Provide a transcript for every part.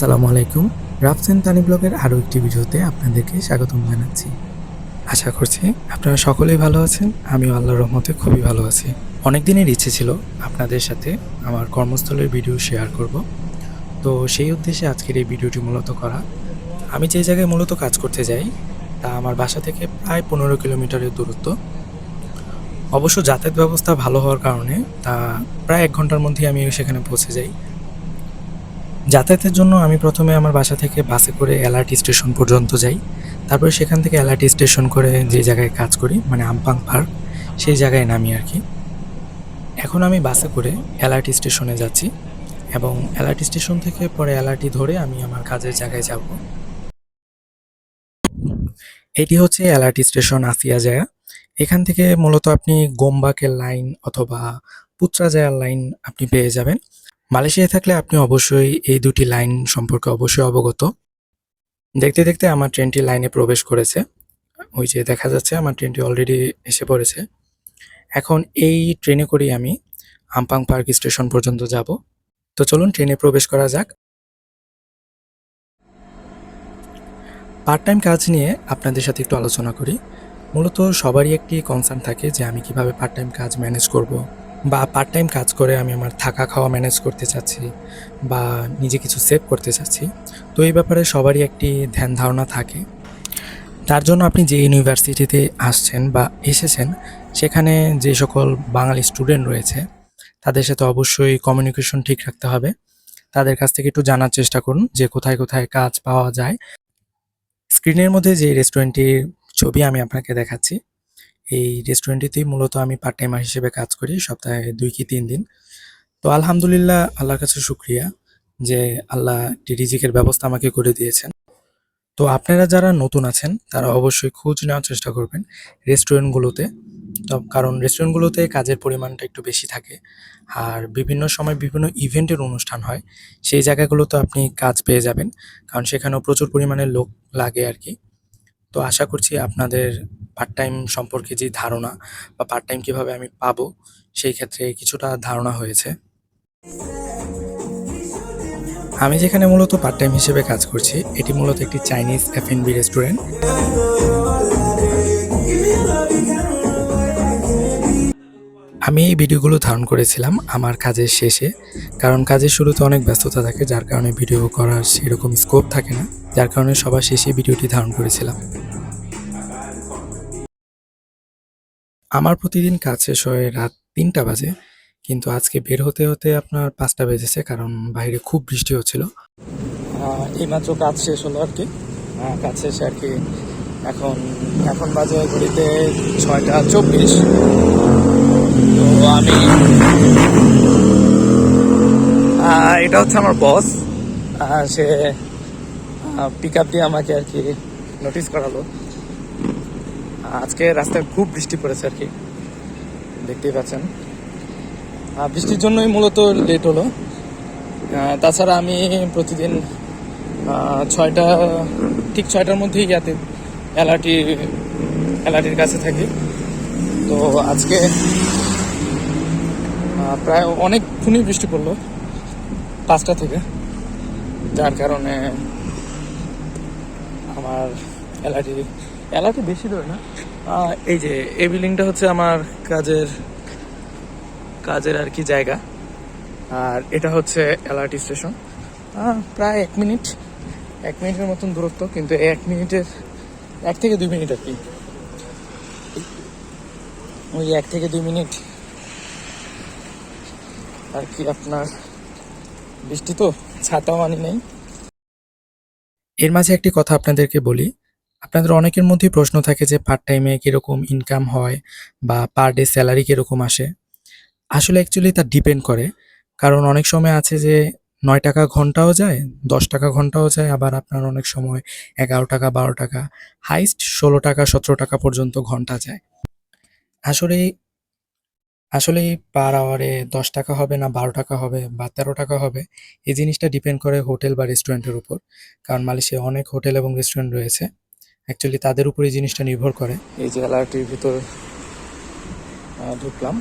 আসসালামু আলাইকুম। রাফসেন তানি ব্লগের আরও একটি ভিডিওতে আপনাদেরকে স্বাগতম জানাচ্ছি। আশা করছি আপনারা সকলেই ভালো আছেন। আমিও আল্লাহর রহমতে খুবই ভালো আছি। অনেক দিনের ইচ্ছে ছিল আপনাদের সাথে আমার কর্মস্থলের ভিডিও শেয়ার করব। তো সেই উদ্দেশ্যে আজকের এই ভিডিওটি মূলত করা। আমি যে জায়গায় মূলত কাজ করতে যাই, তা আমার বাসা থেকে প্রায় পনেরো কিলোমিটারের দূরত্ব। অবশ্য যাতায়াত ব্যবস্থা ভালো হওয়ার কারণে তা প্রায় এক ঘণ্টার মধ্যেই আমি সেখানে পৌঁছে যাই। যাতায়াতের জন্য আমি প্রথমে আমার বাসা থেকে বাসে করে এলআরটি স্টেশন পর্যন্ত যাই। তারপরে সেখান থেকে এলআরটি স্টেশন করে যে জায়গায় কাজ করি মানে আমপাং পার্ক, সেই জায়গায় নামি আর কি। এখন আমি বাসে করে এলআরটি স্টেশনে যাচ্ছি এবং এলআরটি স্টেশন থেকে পরে এলআরটি ধরে আমি আমার কাজের জায়গায় যাব। এটি হচ্ছে এলআরটি স্টেশন আসিয়া জায়গা এখান থেকে মূলত আপনি গোমবাকের লাইন অথবা পুত্রাজায়ার লাইন আপনি পেয়ে যাবেন। মালয়েশিয়ায় থাকলে আপনি অবশ্যই এই দুটি লাইন সম্পর্কে অবশ্যই অবগত। দেখতে দেখতে আমার ট্রেনটি লাইনে প্রবেশ করেছে। ওই যে দেখা যাচ্ছে আমার ট্রেনটি অলরেডি এসে পড়েছে। এখন এই ট্রেনে করেই আমি আমপাং পার্ক স্টেশন পর্যন্ত যাব। তো চলুন ট্রেনে প্রবেশ করা যাক। পার্ট টাইম কাজ নিয়ে আপনাদের সাথে একটু আলোচনা করি। মূলত সবারই একটি কনসার্ন থাকে যে আমি কীভাবে পার্ট টাইম কাজ ম্যানেজ করব। বা পার্ট টাইম কাজ করে আমি আমার থাকা খাওয়া ম্যানেজ করতে চাচ্ছি বা নিজে কিছু সেভ করতে চাচ্ছি, তো এই ব্যাপারে সবারই একটি ধ্যান ধারণা থাকে। তার জন্য আপনি যে ইউনিভার্সিটিতে আসছেন বা এসেছেন, সেখানে যে সকল বাঙালি স্টুডেন্ট রয়েছে, তাদের সাথে অবশ্যই কমিউনিকেশন ঠিক রাখতে হবে। তাদের কাছ থেকে একটু জানার চেষ্টা করুন যে কোথায় কোথায় কাজ পাওয়া যায়। স্ক্রিনের মধ্যে যে রেস্টুরেন্টটির ছবি আমি আপনাকে দেখাচ্ছি এই রেস্টুরেন্টটিতেই মূলত আমি পার্ট টাইমার হিসেবে কাজ করি, সপ্তাহে দুই কি তিন দিন। তো আলহামদুলিল্লাহ, আল্লাহর কাছে শুক্রিয়া যে আল্লাহ রিজিকের ব্যবস্থা আমাকে করে দিয়েছেন। তো আপনারা যারা নতুন আছেন, তারা অবশ্যই খোঁজ নেওয়ার চেষ্টা করবেন রেস্টুরেন্টগুলোতে তো কারণ রেস্টুরেন্টগুলোতে কাজের পরিমাণটা একটু বেশি থাকে। আর বিভিন্ন সময় বিভিন্ন ইভেন্টের অনুষ্ঠান হয়, সেই জায়গাগুলোতে আপনি কাজ পেয়ে যাবেন। কারণ সেখানেও প্রচুর পরিমাণে লোক লাগে আর কি। তো আশা করছি আপনাদের পার্ট টাইম সম্পর্কে যে ধারণা বা পার্ট টাইম কীভাবে আমি পাবো, সেই ক্ষেত্রে কিছুটা ধারণা হয়েছে। আমি যেখানে মূলত পার্ট টাইম হিসেবে কাজ করছি, এটি মূলত একটি চাইনিজ এফ বি রেস্টুরেন্ট আমি এই ভিডিওগুলো ধারণ করেছিলাম আমার কাজের শেষে, কারণ কাজের শুরুতে অনেক ব্যস্ততা থাকে, যার কারণে ভিডিও করার সেরকম স্কোপ থাকে না। যার কারণে সবার শেষে ভিডিওটি ধারণ করেছিলাম। আমার প্রতিদিন কাজ শেষ হয় রাত তিনটা বাজে, কিন্তু আজকে বের হতে হতে আপনার পাঁচটা বেজেছে, কারণ বাইরে খুব বৃষ্টি হচ্ছিল। এইমাত্র কাজ শেষ হলো আর কি। কাজ শেষে আর কি। এখন এখন বাজে ঘড়িতে ছয়টা চব্বিশ। তো আমি এটা হচ্ছে আমার বস। সে পিক আপ দিয়ে আমাকে আর কি নোটিস করালো। আজকে রাস্তায় খুব বৃষ্টি পড়েছে আর কি। দেখতেই পাচ্ছেন। বৃষ্টির জন্যই মূলত লেট হলো। তাছাড়া আমি প্রতিদিন ছয়টা, ঠিক ছয়টার মধ্যেই ইয়াতে এলআরটি, এলআরটির কাছে থাকি। তো আজকে প্রায় অনেকক্ষণই বৃষ্টি পড়ল পাঁচটা থেকে। যার কারণে আমার এলআরটি এলআরটি বেশি দূরে না। এই যে, এই বিল্ডিংটা হচ্ছে আমার কাজের কাজের আর কি জায়গা। আর এটা হচ্ছে এলআরটি স্টেশন প্রায় এক মিনিট, এক মিনিটের মতন দূরত্ব, কিন্তু এক মিনিটের, এক থেকে দুই মিনিট আর কি। ওই এক থেকে দুই মিনিট আর কি আপনার বৃষ্টি তো, ছাতাও আনি নাই। এর মাঝে একটি কথা আপনাদেরকে বলি। আপনাদের অনেকের মধ্যেই প্রশ্ন থাকে যে পার্ট টাইমে কীরকম ইনকাম হয় বা পার ডে স্যালারি কীরকম আসে। আসলে অ্যাকচুয়ালি তা ডিপেন্ড করে। কারণ অনেক সময় আছে যে নয় টাকা ঘন্টাও যায়, দশ টাকা ঘন্টাও যায়, আবার আপনার অনেক সময় এগারো টাকা, বারো টাকা হাইস্ট ষোলো টাকা, সতেরো টাকা পর্যন্ত ঘণ্টা যায়। আসলে আসলে পার আওয়ারে দশ টাকা হবে না বারো টাকা হবে বা তেরো টাকা হবে, এই জিনিসটা ডিপেন্ড করে হোটেল বা রেস্টুরেন্টের উপর। কারণ মালয়েশিয়ায় অনেক হোটেল এবং রেস্টুরেন্ট রয়েছে। অ্যাকচুয়ালি তাদের উপর জিনিসটা নির্ভর করে। এই যে এলআরটির ভিতর ঢুকলাম।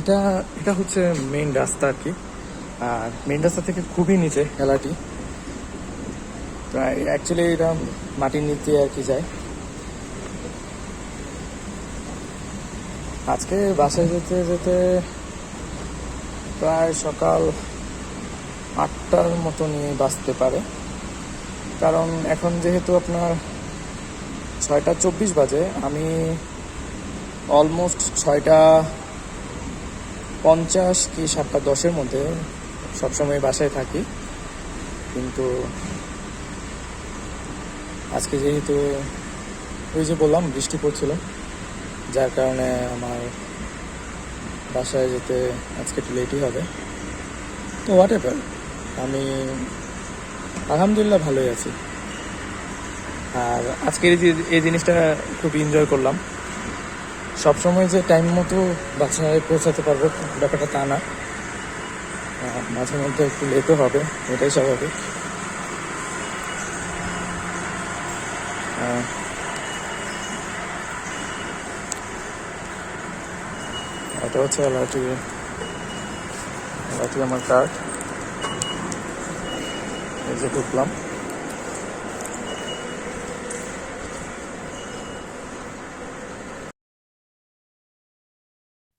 এটা এটা হচ্ছে মেইন রাস্তা আর কি। আর মেন রাস্তা থেকে খুবই নিচে এলাটি প্রায় অ্যাকচুয়ালি এটা মাটির নিচে আর কি যায়। আজকে বাসায় যেতে যেতে প্রায় সকাল আটটার মতো নিয়ে বাঁচতে পারে। কারণ এখন যেহেতু আপনার ছয়টা চব্বিশ বাজে, আমি অলমোস্ট ছয়টা পঞ্চাশ কি সাতটা দশের মধ্যে সবসময় বাসায় থাকি। কিন্তু আজকে যেহেতু ওই যে বললাম, বৃষ্টি পড়ছিল, যার কারণে আমার বাসায় যেতে আজকে একটু লেটই হবে। তো হোয়াট এভার আমি আলহামদুলিল্লাহ ভালোই আছি। আর আজকের এই এই জিনিসটা খুব এনজয় করলাম। সবসময় যে টাইম মতো বাসায় পৌঁছাতে পারব, ব্যাপারটা তা না। মাঝে মধ্যে একটু লেটও হবে, এটাই স্বাভাবিক। এটা হচ্ছে এলাটি এলাটি আমার কার্ড এই যে ঢুকলাম।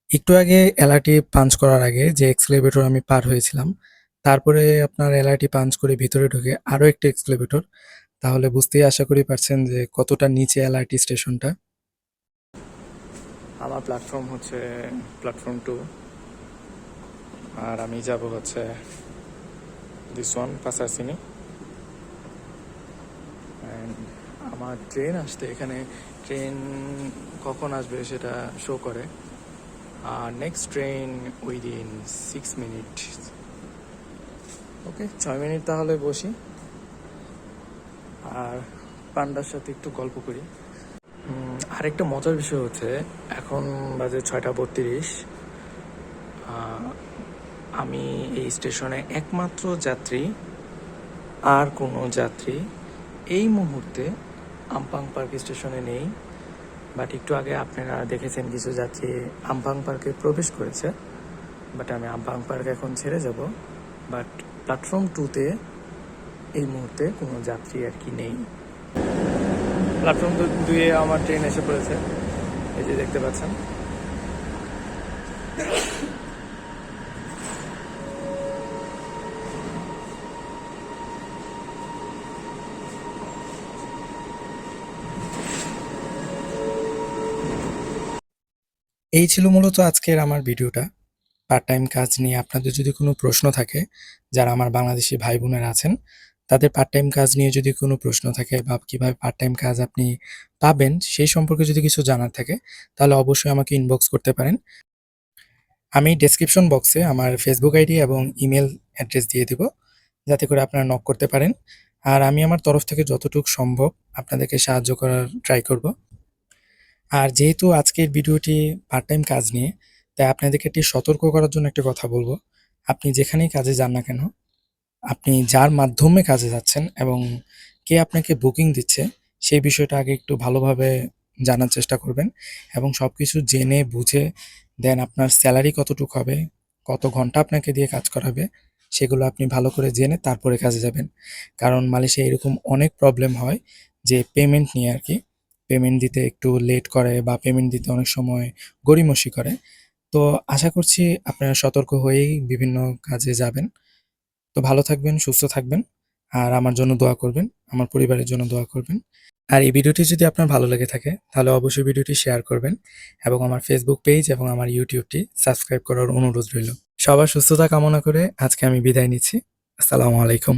একটু আগে এলআরটি পাঞ্চ করার আগে যে এক্সক্লেভেটর আমি পার হয়েছিলাম তারপরে আপনার এলআরটি পাঞ্চ করে ভিতরে ঢুকে আরও একটা এক্সক্লেভেটর তাহলে বুঝতেই আশা করি পারছেন যে কতটা নিচে এলআরটি স্টেশনটা। আমার প্ল্যাটফর্ম হচ্ছে প্ল্যাটফর্ম টু আর আমি যাব হচ্ছে দিস ওয়ান পাসারসিনি And আমার ট্রেন আসতে এখানে ট্রেন কখন আসবে সেটা শো করে। আর next train within six minute okay ছয় মিনিট তাহলে বসি। আর পান্ডার সাথে একটু গল্প করি। আরেকটা মজার বিষয় হচ্ছে, এখন বাজে ছয়টা বত্রিশ। আমি এই স্টেশনে একমাত্র যাত্রী, আর কোনো যাত্রী এই মুহূর্তে আমপাং পার্ক স্টেশনে নেই। বাট একটু আগে আপনারা দেখেছেন কিছু যাত্রী আমপাং পার্কে প্রবেশ করেছে। বাট আমি আমপাং পার্ক এখন ছেড়ে যাব। বাট প্ল্যাটফর্ম টুতে এই মুহূর্তে কোনো যাত্রী আর কি নেই। প্ল্যাটফর্ম দুয়ে আমার ট্রেন এসে পড়েছে। এই যে দেখতে পাচ্ছেন। এই ছিল মূলত আজকের আমার ভিডিওটা। পার্ট টাইম কাজ নিয়ে আপনাদের যদি কোনো প্রশ্ন থাকে, যারা আমার বাংলাদেশি ভাই বোনেরা আছেন, তাদের পার্ট টাইম কাজ নিয়ে যদি কোনো প্রশ্ন থাকে বা কীভাবে পার্ট টাইম কাজ আপনি পাবেন, সেই সম্পর্কে যদি কিছু জানার থাকে, তাহলে অবশ্যই আমাকে ইনবক্স করতে পারেন। আমি ডেসক্রিপশন বক্সে আমার ফেসবুক আইডি এবং ইমেল অ্যাড্রেস দিয়ে দিব, যাতে করে আপনারা নক করতে পারেন। আর আমি আমার তরফ থেকে যতটুকু সম্ভব আপনাদেরকে সাহায্য করার ট্রাই করব। আর যেহেতু আজকের ভিডিওটি পার্ট টাইম কাজ নিয়ে, তাই আপনাদেরকে একটি সতর্ক করার জন্য একটা কথা বলব। আপনি যেখানেই কাজে যান না কেন, আপনি যার মাধ্যমে কাজে যাচ্ছেন এবং কে আপনাকে বুকিং দিচ্ছে, সেই বিষয়টা আগে একটু ভালোভাবে জানার চেষ্টা করবেন এবং সব কিছু জেনে বুঝে দেন আপনার স্যালারি কতটুকু হবে, কত ঘণ্টা আপনাকে দিয়ে কাজ করাবে, সেগুলো আপনি ভালো করে জেনে তারপরে কাজে যাবেন। কারণ মালয়েশিয়া এরকম অনেক প্রবলেম হয় যে পেমেন্ট নিয়ে আর কি। পেমেন্ট দিতে একটু লেট করে বা পেমেন্ট দিতে অনেক সময় গড়িমসি করে। তো আশা করছি আপনারা সতর্ক হয়েই বিভিন্ন কাজে যাবেন। তো ভালো থাকবেন, সুস্থ থাকবেন আর আমার জন্য দোয়া করবেন, আমার পরিবারের জন্য দোয়া করবেন। আর এই ভিডিওটি যদি আপনার ভালো লেগে থাকে, তাহলে অবশ্যই ভিডিওটি শেয়ার করবেন এবং আমার ফেসবুক পেজ এবং আমার ইউটিউবটি সাবস্ক্রাইব করার অনুরোধ রইল। সবার সুস্থতা কামনা করে আজকে আমি বিদায় নিচ্ছি। আসসালামু আলাইকুম।